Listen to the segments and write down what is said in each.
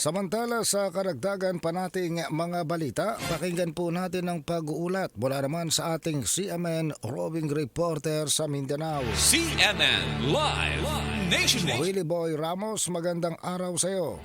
Samantala sa karagdagan pa nating mga balita, pakinggan po natin ang pag-uulat mula naman sa ating CMN roving reporter sa Mindanao. CNN Live Nationwide. Willie Boy Ramos, magandang araw sa iyo.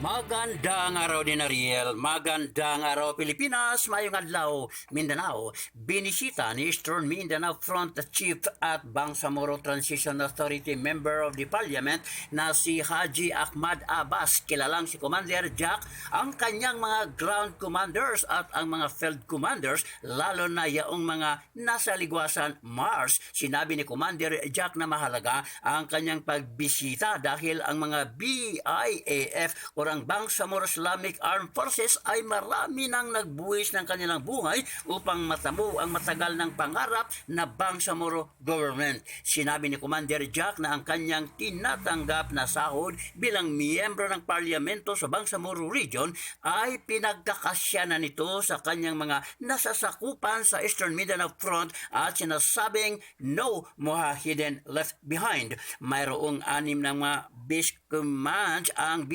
Magandang araw din Ariel, magandang araw Pilipinas, mayong adlaw Mindanao. Binisita ni Eastern Mindanao Front Chief at Bangsamoro Transition Authority Member of the Parliament na si Haji Ahmad Abbas, kilalang si Commander Jack, ang kanyang mga ground commanders at ang mga field commanders, lalo na yaong mga nasa ligwasan Mars. Sinabi ni Commander Jack na mahalaga ang kanyang pagbisita dahil ang mga BIAF o ang Bangsamoro Islamic Armed Forces ay marami nang nagbuwis ng kanilang buhay upang matamo ang matagal ng pangarap na Bangsamoro government. Sinabi ni Commander Jack na ang kanyang tinatanggap na sahod bilang miyembro ng parlamento sa Bangsamoro Region ay pinagkakasya na nito sa kanyang mga nasasakupan sa Eastern Mindanao Front at sinasabing no Mujahideen left behind. Mayroong anim ng mga base commands ang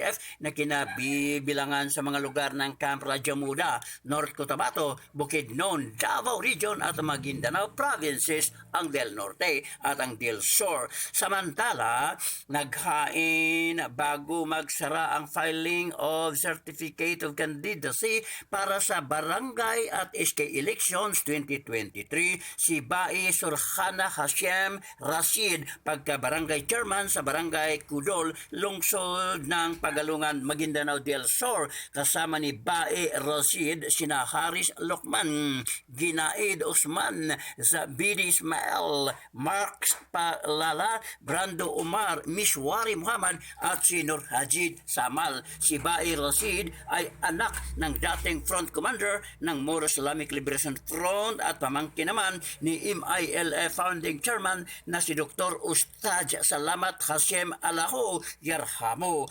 BIAF na kinabibilangan sa mga lugar ng Camp Rajamuda, North Cotabato, Bukidnon, Davao Region at Maguindanao Provinces ang Del Norte at ang Del Sur. Samantala, naghain bago magsara ang filing of Certificate of Candidacy para sa Barangay at SK Elections 2023 si Bai Surhana Hashem Rashid pagka-barangay chairman sa Barangay Kudol, lungsod ng Pagalungan, Maguindanao del Sur kasama ni Bae Rashid, sina Haris Lokman, Ginaid Usman, Zabidi Ismael, Mark Palala, Brando Umar, Mishwari Muhammad at si Nur Hajid Samal. Si Bae Rashid ay anak ng dating front commander ng Moro Islamic Liberation Front at pamangkin naman ni MILF founding chairman na si Dr. Ustad Salamat Hashem Alaho Yarhamo.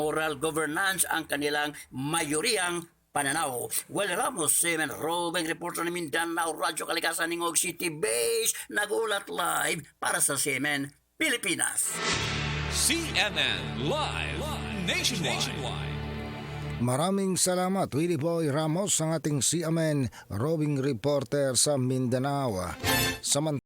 Moral governance ang kanilang mayoriyang pananaw. Well, Ramos, Semen Robeng, reporter ni Mindanao, Radyo Kalikasan ng Og City Base, nagulat live para sa Semen, Pilipinas. CNN Live Nationwide. Maraming salamat Willie Boy Ramos ang ating CMN roving reporter sa Mindanao. Samantala